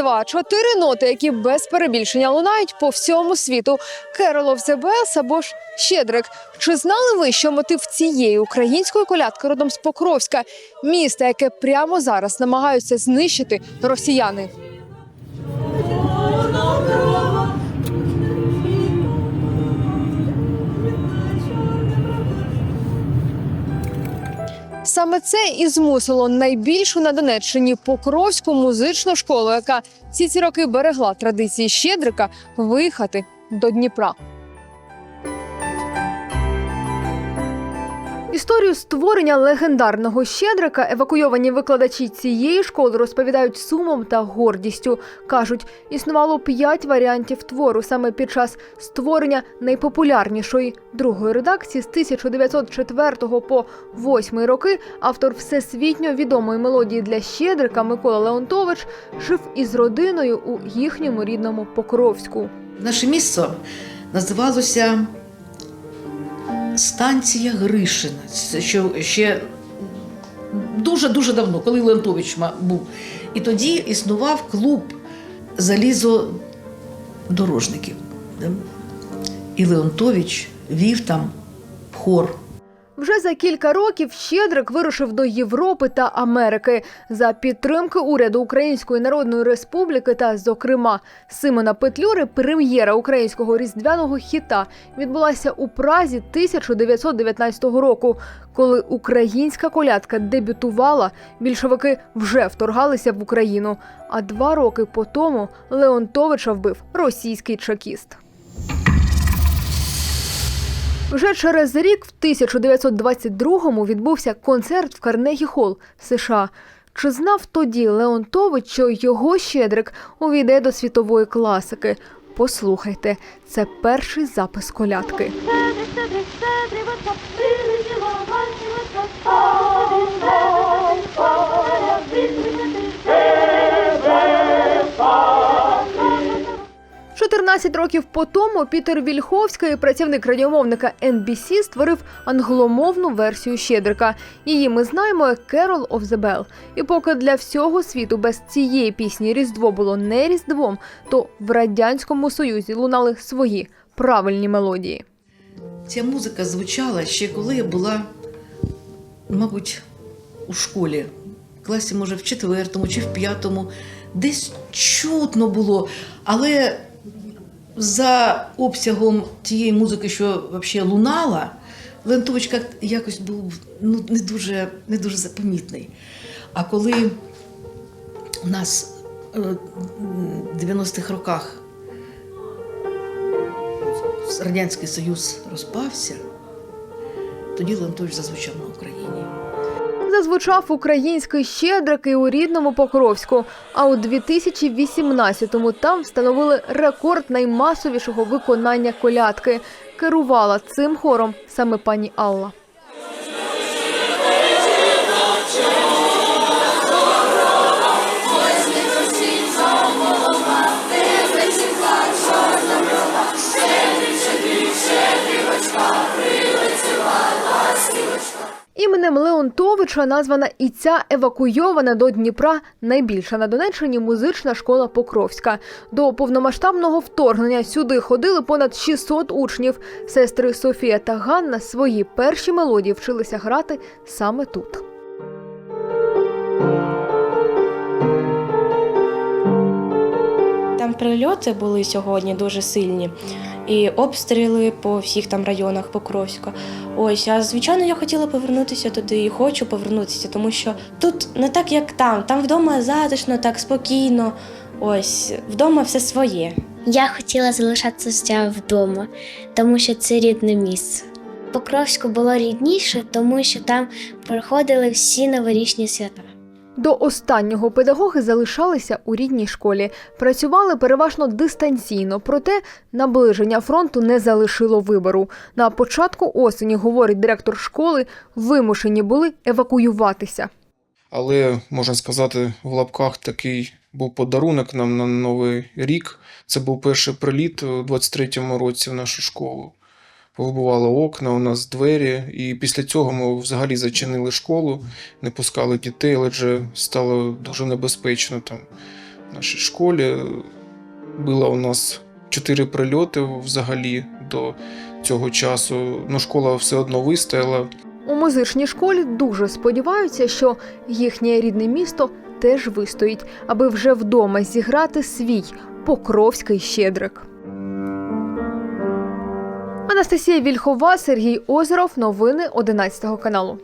Різдва чотири ноти, які без перебільшення лунають по всьому світу. Керолов of або ж Щедрик. Чи знали ви, що мотив цієї української колядки родом з Покровська, міста, яке прямо зараз намагаються знищити росіяни? Саме це і змусило найбільшу на Донеччині Покровську музичну школу, яка всі ці роки берегла традиції Щедрика, виїхати до Дніпра. Історію створення легендарного щедрика евакуйовані викладачі цієї школи розповідають сумом та гордістю. кажуть, існувало п'ять варіантів твору саме під час створення найпопулярнішої другої редакції з 1904 по 8 роки. Автор всесвітньо відомої мелодії для щедрика Микола Леонтович жив із родиною у їхньому рідному Покровську. Наше місце називалося станція Гришина. Що ще дуже-дуже давно, коли Леонтович ма- був. І тоді існував клуб залізодорожників. І Леонтович вів там хор. Вже за кілька років Щедрик вирушив до Європи та Америки за підтримки уряду Української Народної Республіки та, зокрема, Симона Петлюри. Прем'єра українського різдвяного хіта відбулася у Празі 1919 року. Коли українська колядка дебютувала, більшовики вже вторгалися в Україну. А два роки по тому Леонтовича вбив російський чекіст. Вже через рік, в 1922-му, відбувся концерт в Карнегі Холл, США. Чи знав тоді Леонтович, що його щедрик увійде до світової класики? Послухайте, це перший запис колядки. Щедрик, щедрик, щедрик, 14 років по тому Пітер Вільховський, працівник радіомовника NBC, створив англомовну версію Щедрика. Її ми знаємо як Carol of the Bell. І поки для всього світу без цієї пісні Різдво було не Різдвом, то в радянському союзі лунали свої правильні мелодії. Ця музика звучала ще коли я була, мабуть, у школі, в класі, може, в четвертому чи в п'ятому, десь чутно було. Але за обсягом тієї музики, що взагалі лунала, Лентович якось був ну, не, дуже, не дуже запомітний. А коли у нас е, в 90-х роках Радянський Союз розпався, тоді Леонтович зазвучав на Україні. Зазвучав український щедрик і у рідному Покровську. А у 2018-му там встановили рекорд наймасовішого виконання колядки. Керувала цим хором саме пані Алла. Леонтовича названа і ця евакуйована до Дніпра найбільша на Донеччині музична школа Покровська. До повномасштабного вторгнення сюди ходили понад 600 учнів. Сестри Софія та Ганна свої перші мелодії вчилися грати саме тут. Там прильоти були сьогодні дуже сильні, і обстріли по всіх там районах Покровська. Ось, а звичайно, я хотіла повернутися туди і хочу повернутися, тому що тут не так, як там. Там вдома затишно, так спокійно. Ось, вдома все своє. Я хотіла залишатися вдома, тому що це рідне місце. Покровську було рідніше, тому що там проходили всі новорічні свята. До останнього педагоги залишалися у рідній школі, працювали переважно дистанційно, проте наближення фронту не залишило вибору. На початку осені, говорить директор школи, вимушені були евакуюватися. Але можна сказати, в лапках такий був подарунок нам на новий рік. Це був перший приліт у 23-му році в нашу школу. Повибивали окна, у нас двері, і після цього ми взагалі зачинили школу, не пускали дітей, але вже стало дуже небезпечно там в нашій школі. Було у нас чотири прильоти взагалі до цього часу. Ну, школа все одно вистояла. У музичній школі дуже сподіваються, що їхнє рідне місто теж вистоїть, аби вже вдома зіграти свій Покровський щедрик. Анастасія Вільхова, Сергій Озеров. Новини 11 каналу.